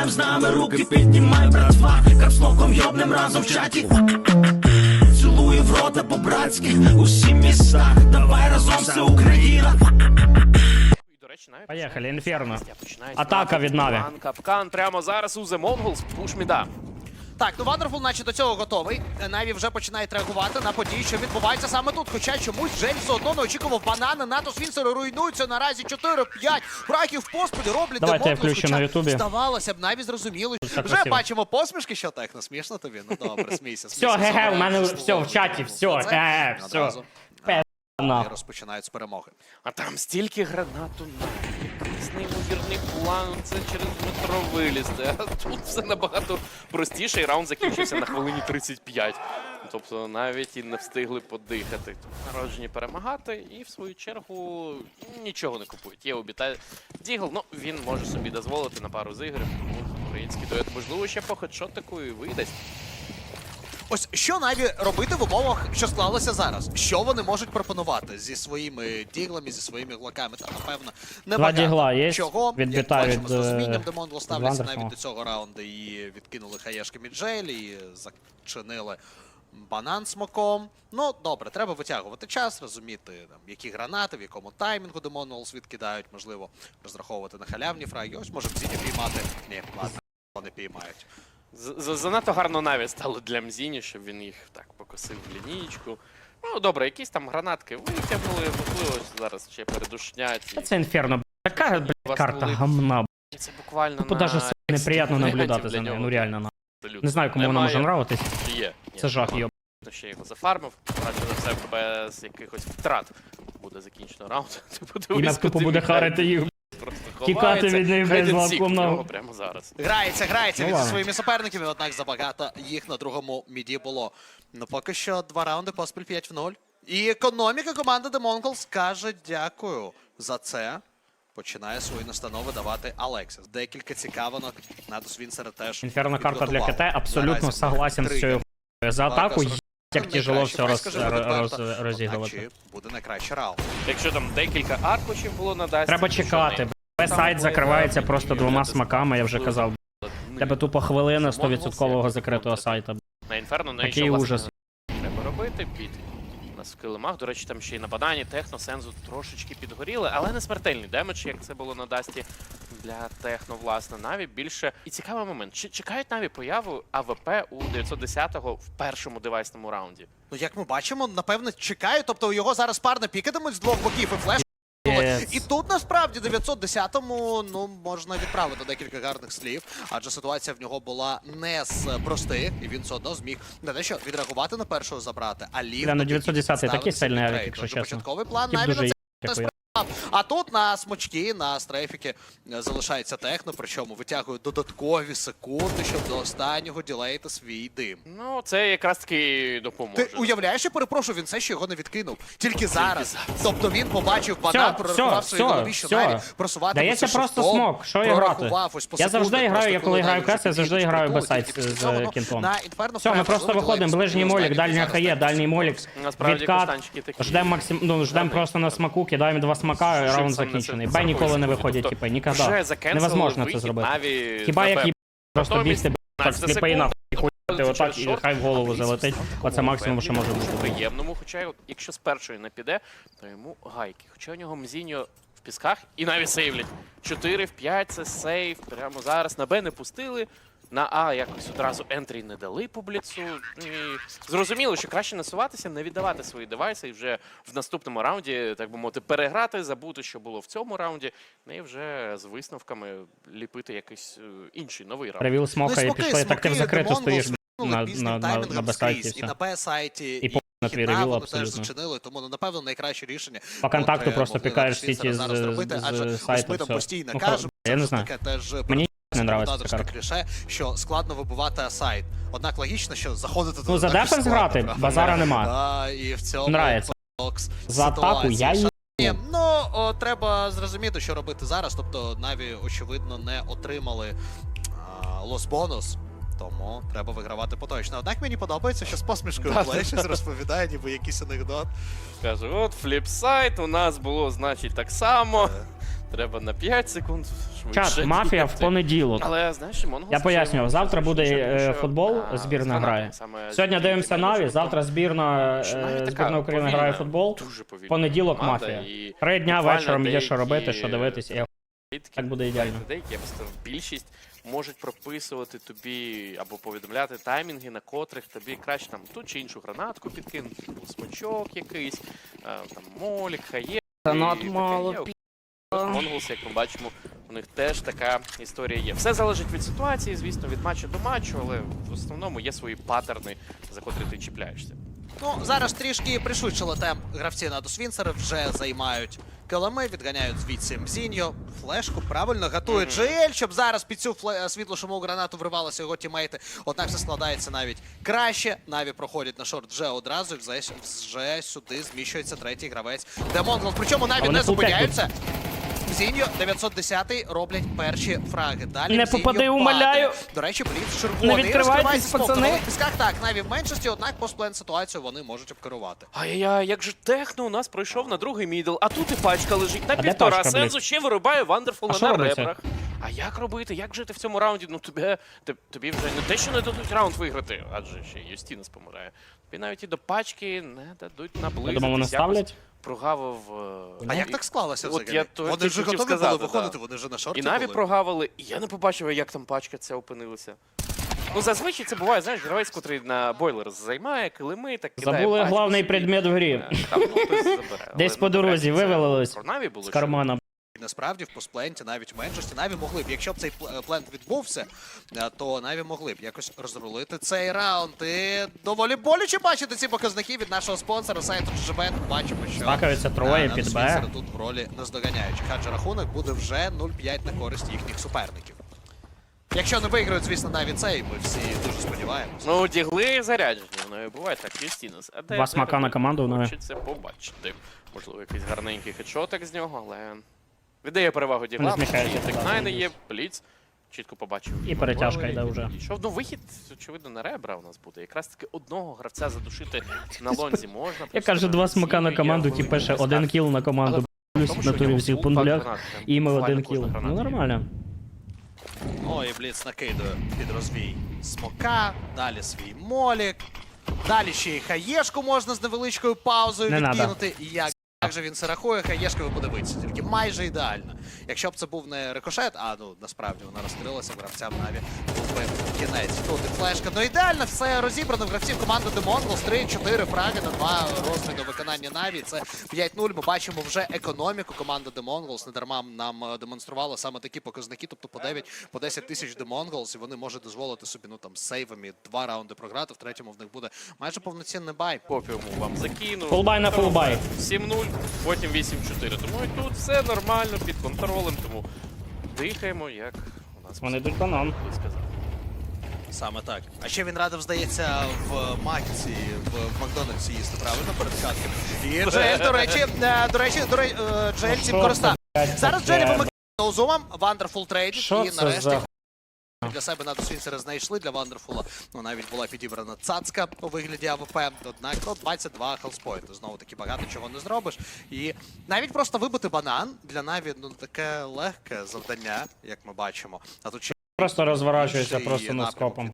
Граєм з нами, руки піднімай, братва Капслоком йобнем разом в чаті Цілую в рота по-братськи Усі міста, давай разом все Україна Поїхали, Інферно. Атака від Наві. Капкан прямо зараз у The Mongols, пуш міда. Так, ну Вандерфул, наче до цього готовий. Наві вже починає реагувати на події, що відбуваються саме тут. Хоча чомусь Джель все одно не очікував банани. Натос Вінсери руйнуються наразі 4-5 браків поспіль роблять Давайте я включу на Ютубі. Здавалося б, навіть зрозуміло. Вже красиво. бачимо посмішки, що так, ну смішно тобі. Ну добре, смійся. Все, смійся, ге-ге, у мене все в чаті, все, ге-ге, все. І розпочинають з перемоги. А там стільки гранату на якийсь неймовірний план. Це через метро вилізти. А тут все набагато простіше, і раунд закінчився на хвилині 35. Тобто навіть і не встигли подихати. Народжені перемагати, і в свою чергу нічого не купують. Є обіта Дігл, ну він може собі дозволити на пару з ігор. Тому український дует можливо ще по хедшотику і видасть. Ось що Наві робити в умовах, що склалося зараз? Що вони можуть пропонувати зі своїми діглами, зі своїми глоками? Та напевно не Два дігла є, Чого Як бачимо, від, з розумінням е, Демонгл ставляться навіть до цього раунду і відкинули хаєшки Міджель, і зачинили банан смоком. Ну добре, треба витягувати час, розуміти там, які гранати, в якому таймінгу Демонголс відкидають, можливо, розраховувати на халявні фраги. Ось може Зіні піймати. Ні, ладно, вони піймають. З- Занадто гарно навіть стало для Мзіні, щоб він їх так покосив в лінійку. Ну, добре, якісь там гранатки витягнули, можливо, зараз ще передушнять. І Це інферно, така б**, Вас карта були- гамна. це буквально Тупо на даже неприємно наблюдати за нею, ну реально. на. абсолютно Не знаю, кому вона може нравитись. Є? Ні, Це жах, немає. йоб. Ще його зафармив, радше за все без якихось втрат буде закінчено раунд. Подивись, Ім'я тупо буде харити їх. Просто Тікати від них, Хай блядь, з він сік в вакуумного. нього прямо зараз. Грається, грається Ну, він зі ладно. своїми суперниками, однак забагато їх на другому міді було. Ну поки що два раунди поспіль 5 в 0. І економіка команди The Mongols каже дякую за це. Починає свої настанови давати Алексіс. Декілька цікавинок на Вінсера теж. Інферно карта для підготував. КТ, абсолютно Наразі согласен з цією хуйнею. За атаку як тяжело все роз, роз, роз, розігрувати. буде найкращий раунд. Якщо там декілька аркушів було на Дасті, Треба чекати. не- б**. Сайт закривається просто двома смаками, я вже казав. Тебе тупо хвилина 100% закритого сайта. На інферно, ну Такий ужас. Треба робити під нас в килимах. До речі, там ще й на бадані техно сензу трошечки підгоріли, але не смертельний демедж, як це було на Дасті для техно, власне, Наві більше. І цікавий момент. Чи чекають Наві появу АВП у 910-го в першому девайсному раунді? Ну як ми бачимо, напевно, чекають. Тобто його зараз парно пікатимуть з двох боків і флеш. Yes. І тут насправді 910-му ну можна відправити декілька гарних слів, адже ситуація в нього була не з простих, і він все одно зміг не те, що відреагувати на першого забрати, а лів. Бля, ну 910 такий сильний авік, якщо чесно. Початковий план Тіп навіть дуже на це а тут на смочки, на стрейфіки е, залишається техно, причому витягує додаткові секунди, щоб до останнього ділейти свій дим. Ну, це якраз таки допоможе. Ти уявляєш, я перепрошую, він все ще його не відкинув. Тільки зараз. Тобто він побачив банан, все, прорахував свої все, голові, що все. навіть просувати Дається просто смок, що і грати? Я завжди граю, я коли граю кес, я завжди граю без сайт з кінтом. Все, ми просто виходимо, ближній молік, дальня хає, дальній молік, Насправді відкат, кастанчики ждем максим, ну, ждем просто на смаку, кидаємо два смака, раунд закінчений. Б ніколи не заходить. виходять, Тобто Вже ніколи. Невозможно це вихід зробити. Наві Хіба на як Б. їб просто Натомість бігти, б**, так 15 сліпий нахуй, і секунд. хуяти отак, і Шорт, хай в голову залетить. Оце максимум, що може бути. приємному, хоча от якщо з першої не піде, то йому гайки. Хоча у нього Мзіньо в пісках і навіть сейвлять. 4 в 5 це сейв. Прямо зараз на Б не пустили. На А якось одразу ентрі не дали по бліцу. І зрозуміло, що краще насуватися, не віддавати свої девайси і вже в наступному раунді, так би мовити, переграти, забути, що було в цьому раунді, ну і вже з висновками ліпити якийсь е, інший новий раунд. Ревіл смока і пішли, так ти в закрито стоїш на, на, на, на, на і на все. Б-сайті, І по- на твій ревіл абсолютно. зачинили, тому ну, напевно найкраще рішення. По контакту котре просто пікаєш сіті з- з- адже з ми там все. постійно Ну, кажемо, я не це знаю. таке теж Мені не нравиться така карта. кліше, що складно вибивати асайт. Однак логічно, що заходити Ну, туди за також дефенс грати, правда? базара нема. Да, і в цьому Нравиться. парадокс За атаку я її ну о, треба зрозуміти, що робити зараз. Тобто Наві, очевидно, не отримали лос бонус. Тому треба вигравати поточно. Однак мені подобається, що з посмішкою Да, плечі розповідає, ніби якийсь анекдот. Каже, от фліпсайт у нас було, значить, так само. Треба на 5 секунд швидше. Чат, мафія в понеділок. Але знаєш, Монгол Я пояснював, завтра буде е, футбол, збірна грає. Сьогодні дивимося Наві, завтра збірна, е, збірна України грає в футбол. Понеділок мафія. Три дня вечором є що робити, що дивитися. Я Так буде ідеально. Деякі, я б більшість можуть прописувати тобі або повідомляти таймінги, на котрих тобі краще там ту чи іншу гранатку підкинути, смачок якийсь, е, там молік, хає. Таке мало. Монголс, як ми бачимо, у них теж така історія є. Все залежить від ситуації, звісно, від матчу до матчу, але в основному є свої паттерни, за котрі ти чіпляєшся. Ну, зараз трішки пришвидшили темп гравці на Досвінсера, вже займають килими, відганяють звідси Мзіньо. Флешку правильно готує Мгм. Джеель, щоб зараз під цю фле- світло-шумову гранату вривалися його тімейти. Однак все складається навіть краще. Наві проходять на шорт вже одразу, вже, вже сюди зміщується третій гравець. Демонгол. Причому Наві не зупиняються. Мзіньо 910 роблять перші фраги. Далі Не попади, умоляю. До речі, Бліц червоний. Не відкривайтесь, пацани. На пісках так, Наві в меншості, однак постплен ситуацію вони можуть обкерувати. Ай-яй, як же техно у нас пройшов на другий мідл, а тут і пачка лежить на півтора. пачка, Сензу ще вирубає А Вандерфула на ребрах. А як робити? Як жити в цьому раунді? Ну тобі, тобі вже не те, що не дадуть раунд виграти, адже ще й Юстінес помирає. Тобі навіть і до пачки не дадуть Я наблизитись. думав, вони ставлять. Прогавив. е, А як так склалося От взагалі? я то- вони тільки вже хотів готові були виходити, да. вони вже на шорті І Наві були. прогавили, і я не побачив, як там пачка ця опинилася. Ну, зазвичай це буває, знаєш, гравець, котрий на бойлер займає, килими, так кидає Забули пачку головний собі. предмет в грі. Е, Там, ну, хтось забере. Але, Десь ну, по дорозі вивелилось. це вивалилось Про Наві було З що- кармана. Насправді в постпленті навіть в меншості Наві могли б, якщо б цей е, плент відбувся, е, то Наві могли б якось розрулити цей раунд. І доволі боляче бачити ці показники від нашого спонсора сайту GGBet. Бачимо, що Стакаються е, троє на під Б. Тут в ролі наздоганяючих. Адже рахунок буде вже 0-5 на користь їхніх суперників. Якщо не виграють, звісно, навіть цей, ми всі дуже сподіваємося. Ну, дігли заряджені, воно буває так, Юстінес. Два смака на команду, ну, Хочеться побачити. Можливо, якийсь гарненький хедшотик з нього, але... Віддає перевагу змішаються, да, найне дивлюсь. є, Бліц. Чітко побачив. І перетяжка йде вже. підійшов. Ну, вихід, очевидно, на ребра у нас буде. Якраз таки одного гравця задушити на лонзі можна. Я кажу, два смака на команду, ті пише один кіл на команду. Плюс що натурі нього всіх прям І ми один кіл. Ну нормально. О, і Бліц накидує під розвій смока, далі свій молік. Далі ще й хаєшку можна з невеличкою паузою Не відкинути. І як, же він це рахує, хаєшка ви подивитися. Тільки майже ідеально. Якщо б це був не рикошет, а ну насправді вона розкрилася, гравцям Наві був би кінець. Тут і флешка. Ну ідеально, все розібрано в гравців команди Mongols. 3-4 фраги на два розміну виконання Наві. Це 5-0. Ми бачимо вже економіку команди The Mongols. Недарма нам е, демонстрували саме такі показники, тобто по 9, по 10 тисяч The і вони можуть дозволити собі ну там сейвами два раунди програти. В третьому в них буде майже повноцінний бай. Копіуму вам закинув. Фулбай на фулбай. 7-0, потім 8-4. Тому і тут все нормально, під контролем, тому дихаємо, як у нас Вони йдуть банан. би сказали. Саме так. А ще він радив, здається, в Макці, в, Макдональдсі їсти правильно перед катками. І Джель, до речі, е, до речі, до для себе на Досвінсера знайшли для Вандерфула. Ну навіть була підібрана цацка у вигляді АВП. Однак ну, 22 хелспойнти. Знову таки багато чого не зробиш. І навіть просто вибити банан для Наві ну таке легке завдання, як ми бачимо. А тут ще Просто розворачується просто напрямок носкопом.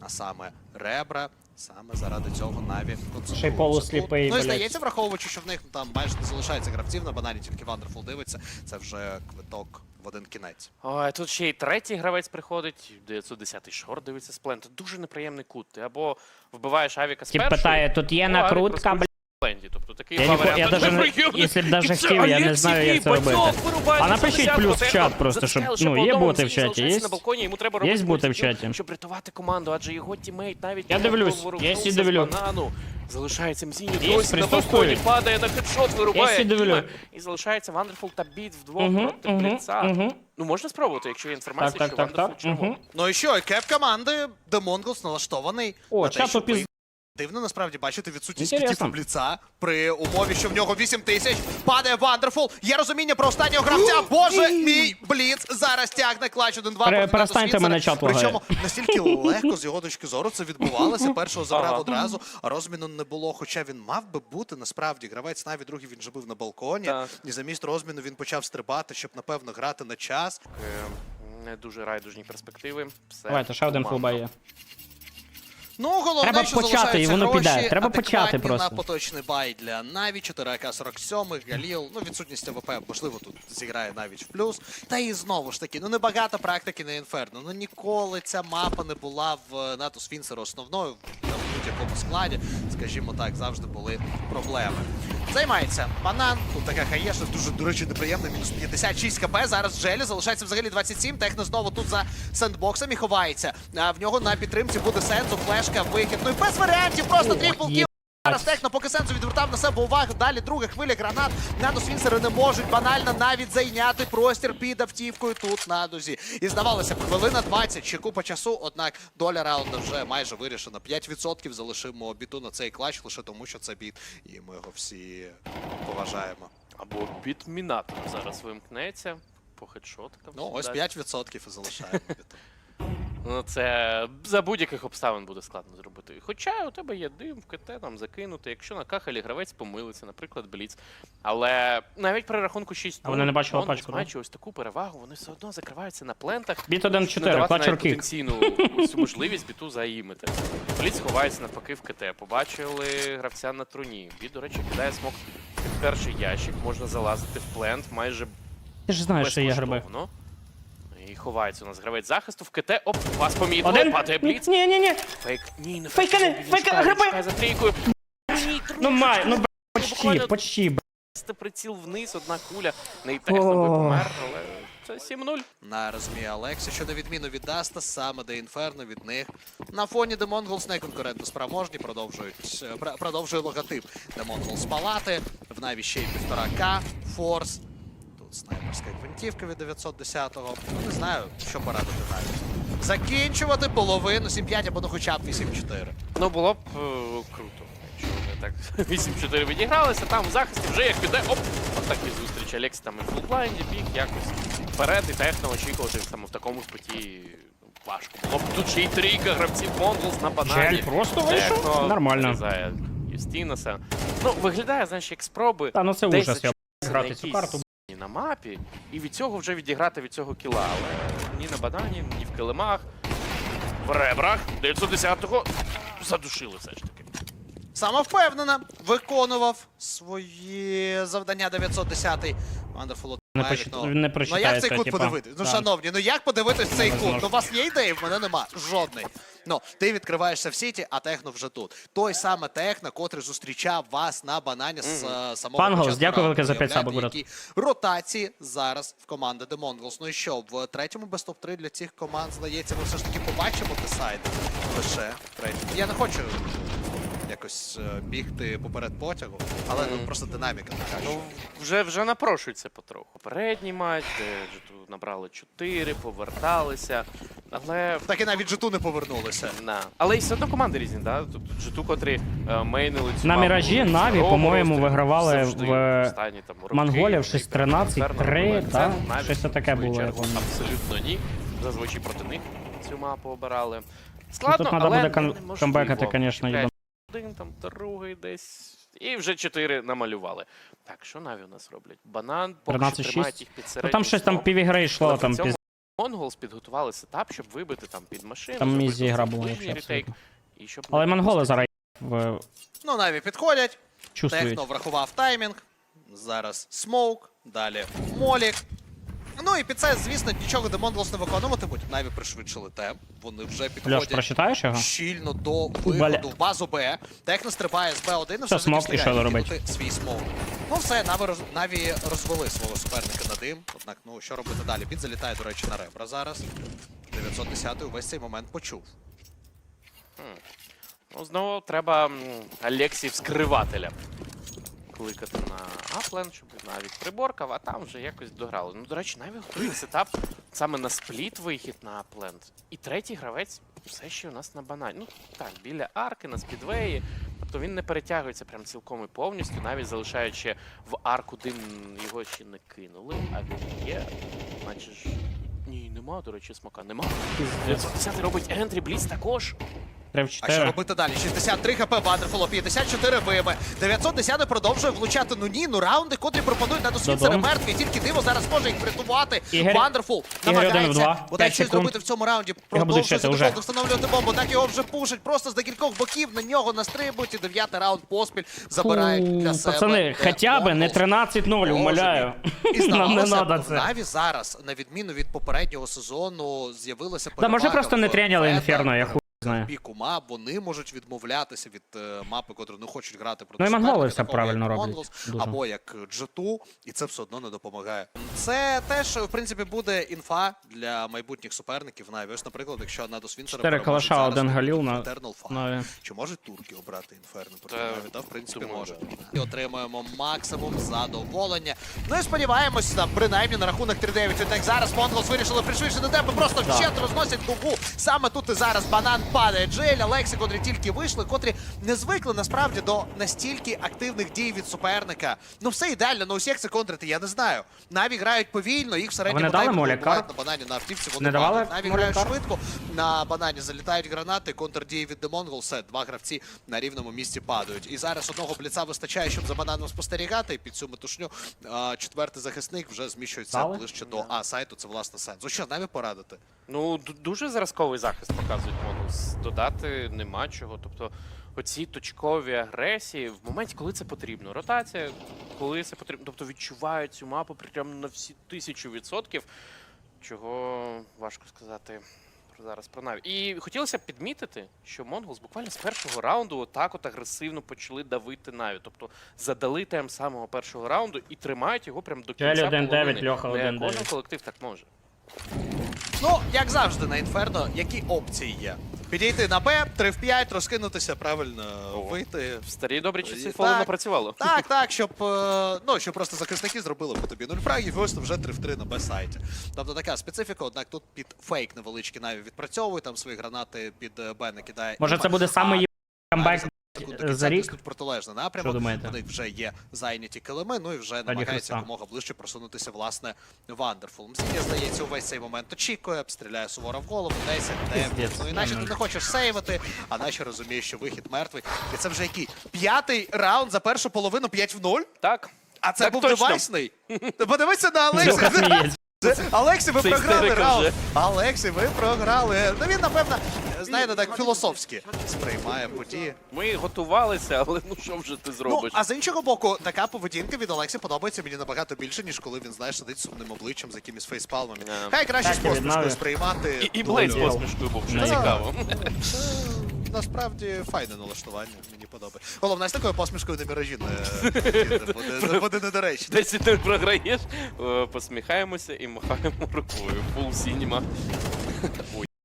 а саме ребра. Саме заради цього Наві Ще й полусліпий. Ну і здається, враховуючи, що в них там майже не залишається гравців на банані, тільки Вандерфул дивиться. Це вже квиток в один кінець. Ой, тут ще й третій гравець приходить, 910-й шор дивиться сплент. Дуже неприємний кут. Ти або вбиваєш авіка з Тіп питає, тут є або авік накрутка, пленті. Тобто такий Я не я даже не- якщо б даже хотів, я не знаю, як це робити. А напишіть плюс в чат просто, щоб- ну, є боти в чаті, є? на балконі, йому треба Є боти в чаті? Щоб рятувати команду, адже його тімейт навіть Я дивлюсь, я сі дивлю. Залишається Мзінь, Є, досі на балконі, падає на хедшот, вирубає. Кіма, і залишається Вандерфул та Біт вдвох проти Бліца. Ну можна спробувати, якщо є інформація, Так, що так, так, Вандерфул так. червоний. Ну і що, і кеп команди The Mongols налаштований О, на те, чат щоб опіз- Дивно насправді бачити відсутність Інтересно. кітів Бліца при умові, що в нього 8 тисяч. Падає Вандерфул. Є розуміння про останнього гравця. Боже мій Бліц зараз тягне клач 1-2. Пере- проти Нату перестаньте мене чат лагає. Причому настільки легко з його точки зору це відбувалося. Першого забрав Ага. одразу, розміну не було. Хоча він мав би бути насправді гравець навіть другий він же був на балконі. Так. І замість розміну він почав стрибати, щоб напевно грати на час. Е, Не дуже райдужні перспективи. Все. Давайте, ще один фулбай є. Ну, головне, Треба що почати, і залишаються воно гроші, піде. Треба адекватні почати просто. на поточний бай для Наві, 4К47, Галіл. Ну, відсутність АВП, можливо, тут зіграє навіть в плюс. Та і знову ж таки, ну небагато практики на Інферно. Ну ніколи ця мапа не була в НАТО Фінсера основною будь-якому складі. Скажімо так, завжди були проблеми. Займається банан. Тут така хаєшна, дуже, до речі, неприємно. Мінус 56 кп. Зараз Джелі залишається взагалі 27. Техно знову тут за сендбоксом і ховається. А в нього на підтримці буде сенсу, флешка, вихід. Ну і без варіантів, просто кіл. Зараз Техно, поки Сенсу відвертав на себе увагу. Далі друга хвиля гранат. Надус Вінсери не можуть банально навіть зайняти простір під автівкою тут на дозі. І здавалося хвилина 20, ще купа часу, однак доля раунду вже майже вирішена. 5% залишимо біту на цей клач лише тому, що це біт, і ми його всі поважаємо. Або бітмінатор зараз вимкнеться. По хедшоткам. Ну, ось 5% і залишаємо біту. Ну, це за будь-яких обставин буде складно зробити. Хоча у тебе є дим в КТ там закинути, якщо на кахалі гравець помилиться, наприклад, Бліц. Але навіть при рахунку 6 А вони не бачили пачку, маючи ось таку перевагу, вони все одно закриваються на плентах. Біт щоб 1-4, не давати клатчер навіть кік. потенційну цю можливість біту заїмити. Бліц ховається навпаки в КТ. Побачили гравця на труні. Біт, до речі, кидає смок під перший ящик, можна залазити в плент майже Ти ж знаєш, що є гриби. І ховається у нас гравець захисту в КТ. Оп, вас помітили, Один. падає бліц. Ні, ні, ні. Фейк. Ні, не Фейкани, Він фейкани, чекає, гриби. за трійкою. Ні, Ну май, ну б**, Буквально почти, почти, б**. Просто приціл вниз, одна куля. Нейтехно би О. помер, але це 7-0. на розмі Алексі, що на відміну від Даста, саме де Інферно від них. На фоні The Mongols не конкурентно справможні, продовжують е, пр- продовжує логотип The Mongols палати. В Наві ще й 1,5К, Форс. Тут снайперська гвинтівка від 910-го. Ну, не знаю, що порадити навіть. Закінчувати половину 7-5 або ну хоча б 8-4. Ну було б е, круто, якщо вони так 8-4 відігралися, там в захисті вже як піде, оп, отакі зустрічі. Алекс там і в фулблайнді біг якось вперед, і техно очікувати саме в такому споті ну, важко. Було б тут ще й трійка гравців Монголс на банані. Жель просто вийшов? Техно Нормально. нарізає Юстінаса. Ну, виглядає, знаєш, як спроби Та ну це десь ужас, я зачепитися грати цю якійсь карту. На мапі, і від цього вже відіграти від цього кіла. Але ні на банані, ні в килимах. В ребрах 910-го задушили все ж таки. Самовпевнено виконував свої завдання 910-й. Вандерфул Не має поч- вікно. не Ну прочитає як цей це, кут типа. подивитись? Ну, шановні, ну як подивитись цей кут? Ну, у вас є ідеї? В мене нема. Жодної. Ну, ти відкриваєшся в сіті, а техно вже тут. Той саме техно, котрий зустрічав вас на банані з е, самого Пан Голос, початку дякую раунду. велике за п'ять Уявляєте, сабок, брат. які ротації зараз в команди The Mongols. Ну і що, в третьому без топ-3 для цих команд, здається, ми все ж таки побачимо десайд лише в третьому. Я не хочу якось е, бігти поперед потягу, але ну просто динаміка така. Ну, вже, вже напрошується потроху. Передній матч, де G2 набрали 4, поверталися. Але Так і навіть житу не повернулися. на. Але і все одно команди різні, да? Тут G2, котрі е, мейнили цю На мапу Міражі з Наві, по-моєму, розстрілу, вигравали завжди в останні, там, роки, Монголів вони 6-13, Інферно 3, робили та? Наві, Щось таке в свою було, я чергу, пам'ятаю. Абсолютно ні. Зазвичай проти них цю мапу обирали. Ну, Складно, Тут треба але буде кам- неможливо. камбекати, звісно. Один, там другий десь. І вже чотири намалювали. Так, що Наві у нас роблять? Банан поки що тримають їх під Ну там щось там півігри йшло, Але там піз... Монголс підготували сетап, щоб вибити там під машину. Там мізі гра була ретейк, і щоб Але монголи зараз в... Ну, наві підходять. чувствують. Техно врахував таймінг. Зараз смоук, далі молік. Ну і під це, звісно, нічого Демондлос не виконуватимуть. Наві пришвидшили темп. Вони вже підходять прочитаєш його? щільно до виходу в базу Б. Техно стрибає з Б1 і все смок, і що робить? свій смоук. Ну все, Наві, роз... Наві розвели свого суперника на дим. Однак, ну що робити далі? Бід залітає, до речі, на ребра зараз. 910 увесь цей момент почув. Ну, знову треба м, Алексій вскривателя кликати на аплен, щоб навіть приборкав, а там вже якось дограли. Ну, до речі, навіть готують сетап саме на спліт вихід на аплент. І третій гравець все ще у нас на банані. Ну так, біля арки, на спідвеї. Тобто він не перетягується прям цілком і повністю, навіть залишаючи в арку дим його ще не кинули, а він є. Наче ж. Ні, нема, до речі, смака, нема. 910 робить ентрі, бліц також. 3 в А що 4. робити далі? 63 хп Вандерфулу, 54 вими. 910 продовжує влучати. Ну ні, ну раунди, котрі пропонують на досвідцери мертві. Тільки диво зараз може їх врятувати. Ігор- в намагається бодай щось секунд. зробити в цьому раунді. Продовжує встановлювати бомбу. Так його вже пушить просто з декількох боків. На нього настрибують і дев'ятий раунд поспіль забирають для себе. Пацани, хоча б не Монголс. 13-0, умоляю. І Нам не в це. Наві зараз, на відміну від попереднього сезону, з'явилася Да, може просто не в тренили інферно, я хуй знаю. піку мап, вони можуть відмовлятися від е, мапи, котру не хочуть грати проти Ну, і монголи все такого, правильно як роблять. Mongols, Дуже. або як G2, і це все одно не допомагає. Це теж, в принципі, буде інфа для майбутніх суперників. Навіть ось, наприклад, якщо на Досвінцера Чотири калаша, один галіл на- Eternal Fire. Наві. Чи можуть турки обрати інферно проти Та, Наві? Та, в принципі, думаю, можуть. І отримуємо максимум задоволення. Ну і сподіваємось, там, принаймні на рахунок 3-9. Відтак зараз Монголс вирішили пришвидшити темпи, просто вщент розносять дугу. Саме тут і зараз банан падає. Джель, Алексі, котрі тільки вийшли, котрі не звикли насправді до настільки активних дій від суперника. Ну все ідеально, на усіх це контрити, я не знаю. Наві грають повільно, їх в середньому таймінгу на банані на автівці. Вони Не давали. Наві грають швидко. На банані залітають гранати, контрдії від Mongol, все, два гравці на рівному місці падають. І зараз одного бліца вистачає, щоб за бананом спостерігати. І під цю метушню четвертий захисник вже зміщується ближче до А сайту. Це власне сенс. Ну що, наві порадити? Ну, дуже зразковий захист показують Монус. Додати нема чого. Тобто, оці точкові агресії в моменті, коли це потрібно. Ротація, коли це потрібно. Тобто відчувають цю мапу прямо на всі тисячу відсотків. Чого важко сказати про- зараз про Наві. І хотілося б підмітити, що Монголс буквально з першого раунду отак от агресивно почали давити Наві. Тобто задали темп з самого першого раунду і тримають його прямо до кінця 1-9, половини. Льоха Не 1-9. Кожен колектив так може. Ну, як завжди, на інферно, які опції є? Підійти на Б, 3 в 5, розкинутися, правильно вийти. В старі добрі часи фолу напрацювало. Так, так, щоб, е, ну, щоб просто захисники зробили по тобі 0 фрагів, і ось вже 3 в 3 на Б-сайті. Тобто така специфіка, однак тут під фейк невеличкий навіть відпрацьовує, там свої гранати під е, Б не кидає. Може це буде А самий камбек секунд кінця за рік? тиснуть протилежний напрямок. У них вже є зайняті килими, ну і вже намагається якомога ближче просунутися, власне, Вандерфул. Мені здається, увесь цей момент очікує, обстріляє сувора в голову, 10, 9. Пиздець. Ну іначе ти не хочеш сейвити, а наче розумієш, що вихід мертвий. І це вже який? П'ятий раунд за першу половину 5 в 0? Так. А це Так був точно. девайсний? Подивися на Олексія. Алексій, ви Це програли істерика раунд. вже. Алексій, ви програли. Ну він, напевно, знаєте, так філософськи сприймає події. Ми готувалися, але ну що вже ти Ну, зробиш? а з іншого боку, така поведінка від Олексі подобається мені набагато більше, ніж коли він, знаєш, сидить з сумним обличчям, з якимись фейспалмами. Хай краще з Так, я посмішкою сприймати. І, і Блейд з посмішкою був, що Ну, цікаво. Це насправді файне налаштування, мені подобається. Головне, з такою посмішкою на міражі не буде, буде недоречно. Десь ти програєш, е, посміхаємося і махаємо рукою. Фул сініма.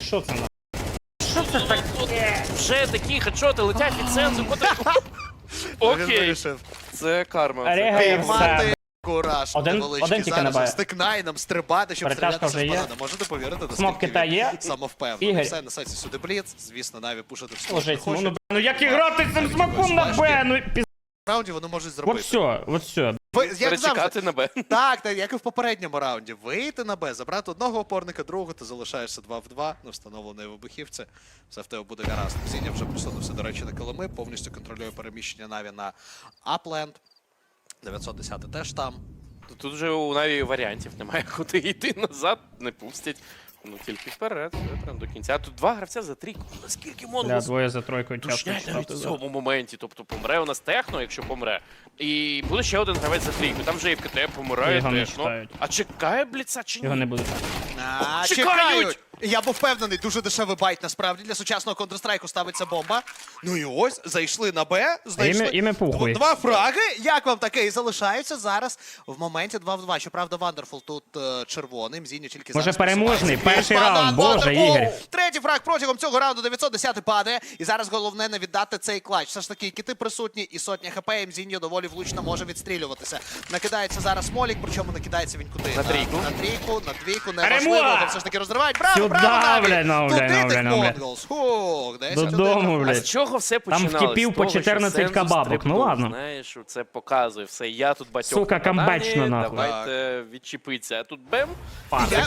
Що це на? Вже такі хедшоти летять від сенсу, котрий... Він Окей, вирішив це карма. це Рега карма. піймати кураж Один- невеличкий. один тільки Зараз набає. стикнайном стрибати, щоб Перетяжка стрілятися з є. банана. Можете повірити, Смок наскільки кита він є. самовпевнений. Ігор. Все, несеться сюди бліц. Звісно, Наві пушити в сторону ну, хоче. ну, ну як іграти цим смаком на Б, ну піз... Раунді вони можуть От все, от все. Ви- Як завжди, Перечекати на Б. Так, так, як і в попередньому раунді. Вийти на Б, забрати одного опорника, другого, ти залишаєшся 2 в 2 на встановленої вибухівці. Все в тебе буде гаразд. Зіня вже присунувся, до речі, на килими, повністю контролює переміщення Наві на Апленд. 910 теж там. Тут вже у Наві варіантів немає, куди йти назад, не пустять. Ну тільки вперед, прям до кінця. А Тут два гравця за трійку. Наскільки Бля, Монголс двоє за тяжко навіть в цьому моменті. Тобто помре у нас техно, якщо помре. І буде ще один гравець за трійку. Там вже і в КТ помирає Його не техно. А чекає бліца чи ні? Його не буде. А, Чекають! Я був впевнений, дуже дешевий байт насправді для сучасного Counter-Strike ставиться бомба. Ну і ось, зайшли на Б, знайшли. Дв- Два фраги. Як вам таке? І залишаються зараз в моменті 2 в 2. Щоправда, Вандерфул тут е, червоним. Зіню тільки Може, зараз переможний, перший Банан раунд, боже, Вандерфул! Ігор. Третій фраг протягом цього раунду 910 падає. І зараз головне не віддати цей клач. Все ж таки, кіти присутні і сотня хп. І Мзіньо доволі влучно може відстрілюватися. Накидається зараз Молік, причому накидається він куди? На трійку. На трійку, на двійку. Перемога! Неважливо, все ж таки розривають. Браво! Туда, право, ну, Туди блядь, ну, блядь, ну, блядь. Mongols. Фух, 10 Додому, А блядь. з чого все починалось? вкипів З по того, що 14 Сензу кабабок, ну стрибнув, ладно. Знаєш, це показує все. Я тут батьок. Сука, на нахуй. Давайте відчепиться. А тут бем,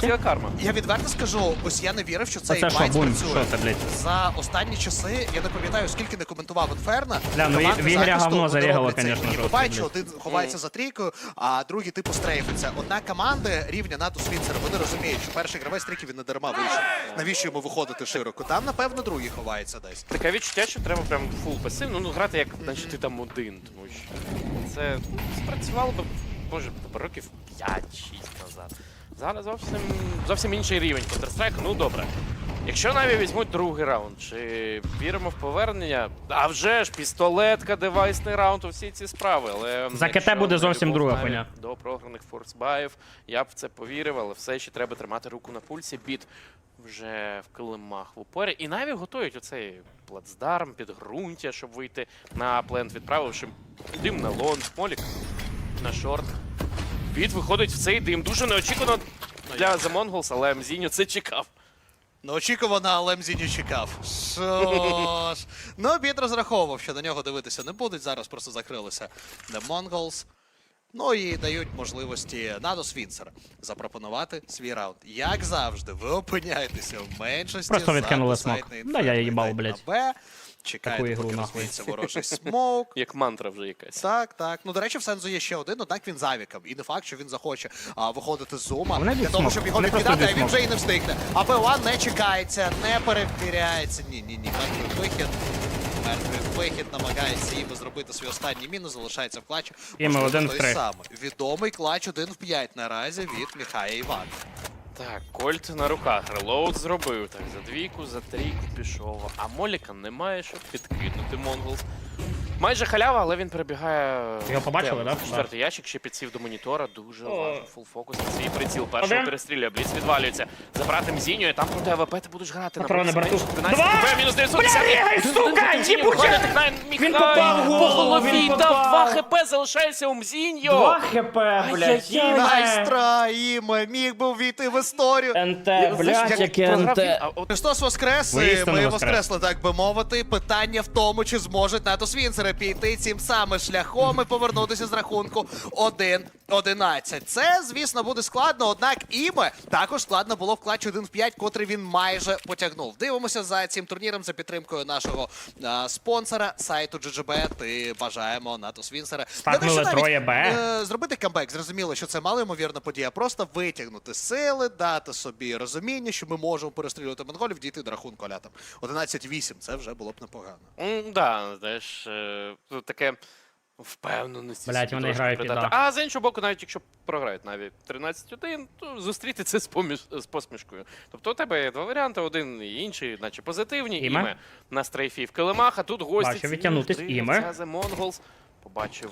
це карма. Я відверто скажу, ось я не вірив, що цей Оце що, байт бунь, спрацює. що це, блядь? За останні часи я не пам'ятаю, скільки не коментував Інферно. Бля, ну, команди в ігрі захисту, говно вони зарігало, роблять це. конечно, жорстко, блядь. один ховається за трійкою, а другий типу стрейфиться. Однак команди рівня НАТО Свінцера, вони розуміють, що перший гравець трійки він не дарма вийшов. Навіщо йому виходити широко? Там, напевно, другий ховається десь. Таке відчуття, що треба прям фул пасивно, ну грати як наче ти там один, тому що це ну, спрацювало б, типу, років 5-6 назад. Зараз зовсім зовсім інший рівень Counter-Strike, ну добре. Якщо навіть візьмуть другий раунд, чи віримо в повернення? А вже ж пістолетка, девайсний раунд, всі ці справи. Але За КТ буде зовсім друга хуйня. До програних форсбаїв, я б в це повірив, але все ще треба тримати руку на пульсі. Біт вже в килимах в упорі. І навіть готують оцей плацдарм, підґрунтя, щоб вийти на плент, відправивши дим на лонг, молік на шорт. Біт виходить в цей дим. Дуже неочікувано для The Mongols, але Мзіньо це чекав. Неочікувано, але МЗІ не чекав. Що ж. Ну, бід розраховував, що на нього дивитися не будуть. Зараз просто закрилися The Mongols. Ну і дають можливості Надос Вінсер запропонувати свій раунд. Як завжди, ви опиняєтеся в меншості. Просто відкинули смок. Да, я їбав, блядь. Чекаєте, поки нахуй. ворожий смоук. Як мантра вже якась. Так, так. Ну, до речі, в Сензу є ще один, однак він завікав. І не факт, що він захоче а, виходити з зума для смок. того, щоб його відкидати, а він вже і не встигне. А П1 не чекається, не перевіряється. Ні, ні, ні. Мертвий вихід. Мертвий вихід намагається їм зробити свій останній мінус, залишається в клатчі. І ми один в три. самий. Відомий клатч 1 в 5 наразі від Міхая Івана. Так, Кольт на руках. Релоуд зробив. Так, за двійку, за трійку пішов. А Моліка немає, щоб підкинути Монголс. Майже халява, але він перебігає. Його побачили, да? Четвертий ящик ще підсів до монітора. Дуже О. уважно. Фул фокус на свій приціл. Першого Один. перестрілює. Бліц відвалюється. Забрати Мзіню, і там проти АВП ти будеш грати. Патрони Набрати борту. менше 13 Два! мінус 910. Бля, сука, їбуча! Він попав в По голову, голові він дав попав. 2 хп, залишається у Мзіньо. Два хп, блядь. Найстра, Іме, міг би ввійти в історію. НТ, блядь, яке НТ. Христос воскрес, ми воскрес. воскресли, так би мовити. Питання в тому, чи зможуть НАТО Свінцери піти цим самим шляхом і повернутися з рахунку 1-11. Це, звісно, буде складно, однак іме також складно було в клатчі 1 в 5, котрий він майже потягнув. Дивимося за цим турніром за підтримкою нашого а, спонсора сайту GGBet і бажаємо НАТО Свінцера. Стакнули троє Б. е, зробити камбек. Зрозуміло, що це малоймовірна подія. Просто витягнути сили, дати собі розуміння, що ми можемо перестрілювати монголів, дійти до рахунку аля там 11-8. Це вже було б непогано. М, Да, знаєш, е, таке впевненості. Блять, вони грають піда. А з іншого боку, навіть якщо програють навіть 13-1, то зустріти це з, поміж... з посмішкою. Тобто у тебе є два варіанти, один і інший, наче позитивні. Іме. Іме на стрейфі в килимах, а тут гості. Бачу, відтягнутись. Іме. Mongols. Побачив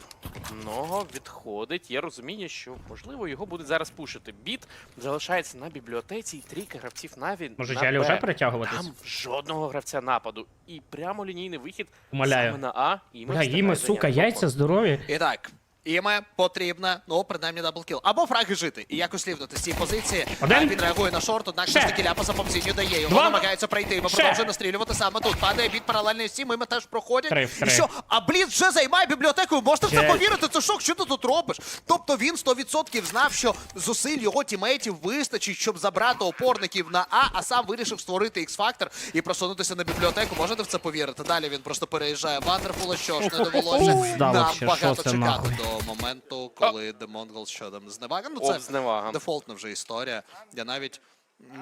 одного, відходить. Є розуміння, що можливо його будуть зараз пушити. Біт залишається на бібліотеці і трійка гравців Наві. Може, на Джелі Б. вже перетягуватись? Там жодного гравця нападу. І прямо лінійний вихід Умоляю. саме на А. І ми Бля, встигаємо зайняти сука, топ-1. яйця здорові. І так. Іме потрібна, ну, принаймні, даблкіл. Або фраги жити. І якось лівнути з цієї позиції. Один. Він реагує на шорт, однак Ще. все ж таки ляпа за помзінню дає. Його Два. намагається пройти. Йому Ще. продовжує настрілювати саме тут. Падає бід паралельно з цим, іме теж проходять. Три в три. І що? А Бліц вже займає бібліотеку. Можете в це повірити? Це шок, що ти тут робиш? Тобто він 100% знав, що зусиль його тімейтів вистачить, щоб забрати опорників на А, а сам вирішив створити X-фактор і просунутися на бібліотеку. Можете в це повірити? Далі він просто переїжджає Вандерфула, що ж не довелося Пизда нам багато це чекати нахуй? до моменту, коли The Mongols що там зневага. Ну це зневага. дефолтна вже історія. Я навіть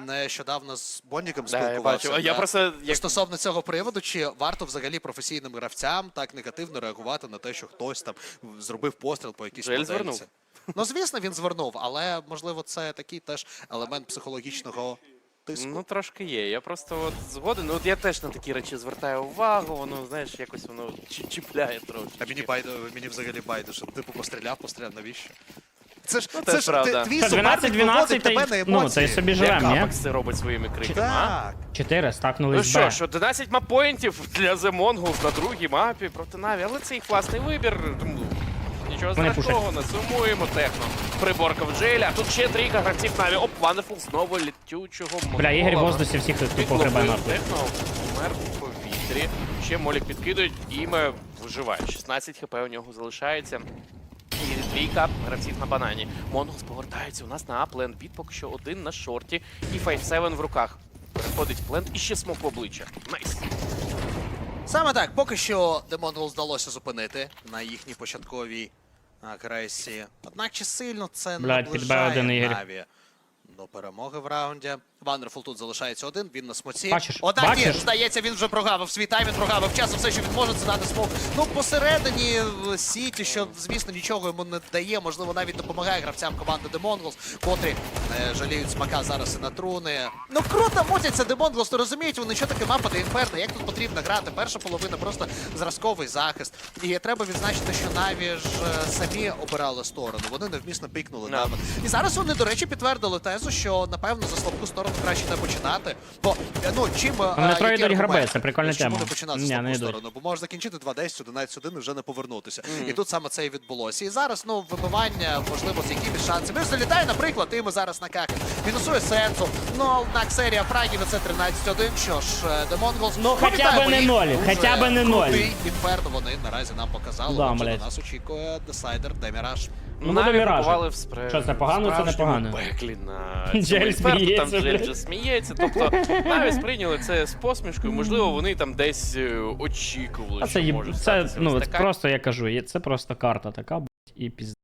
нещодавно з Бонніком Да, я спілкувався. Я просто як Стосовно цього приводу, чи варто взагалі професійним гравцям так негативно реагувати на те, що хтось там зробив постріл по якійсь модельці? звернув. Ну звісно, він звернув, але можливо це такий теж елемент психологічного тиску. Ну, трошки є. Я просто от згоден. Ну, от я теж на такі речі звертаю увагу, воно, знаєш, якось воно чі- чіпляє трошки. А мені байду, мені взагалі байдуже. Типу постріляв, постріляв, навіщо? Це ж Ну, це ж правда. ти- твій 12-12, та й- тебе на ну, емоції. та й собі Як живем, ні? Апекс робить своїми криками, а? Так. Чотири, Ну стакнулись що Б. ж, 11 мапоінтів для The Mongols на другій мапі проти Наві, але це їх власний вибір. Тому нічого Вони страшного, не сумуємо. Техно. Приборка в джейлі, а тут ще трійка гравців Наві. Оп, Вандерфул знову літючого Бля, Ігор Монгола. воздусі всіх Підловив грибе нахуй. Техно, помер в повітрі. Ще молік підкидують, іме виживає. 16 хп у нього залишається. І трійка гравців на банані. Монголс повертається у нас на аплен. Бід поки що один на шорті. І 5-7 в руках. Переходить плент і ще смок в обличчя. Найс. Саме так, поки що Демонгол вдалося зупинити на їхній початковій агресії. Однак чи сильно це Блядь, підбив наближає Ігор. Наві до перемоги в раунді. Вандерфул тут залишається один, він на смоці. Бачиш? Однак ні, здається, він вже прогавив свій тайм, він прогавив час, все, що він може, це дати смок. Ну, посередині Сіті, що, звісно, нічого йому не дає, можливо, навіть допомагає гравцям команди The Mongols, котрі е, жаліють смака зараз і на труни. Ну, круто мутяться The Mongols, то розуміють вони, що таке мапа де інферно, як тут потрібно грати. Перша половина просто зразковий захист. І треба відзначити, що Наві ж е, самі обирали сторону, вони невмісно пікнули Да. напад. І зараз вони, до речі, підтвердили тезу, що напевно за слабку сторону краще не починати. Бо е, ну чим е, Вони троє йдуть граби, це прикольна тема. не починати за не сторону? Бо може закінчити 2-10, 11-1 і вже не повернутися. І тут саме це і відбулося. І зараз ну вибивання, можливо, з якимись шансами. Він залітає, наприклад, і ми зараз на каки. Мінусує сенсу. Ну однак серія фрагів це 13-1. Що ж, е, Ну, хоча б не ноль, хоча б не ноль. Інферно вони наразі нам показали. Блядь. до нас очікує Десайдер Деміраж. Ну, буде навіть Міраж. побували в спре... Що, це погано, це не погано? Беклі на Джель сміється, Там Джель вже сміється. Тобто навіть сприйняли це з посмішкою. Можливо, вони там десь е, очікували, А що це, може це статися ну, ось така просто я кажу, є- це просто карта така, блядь, і пізд.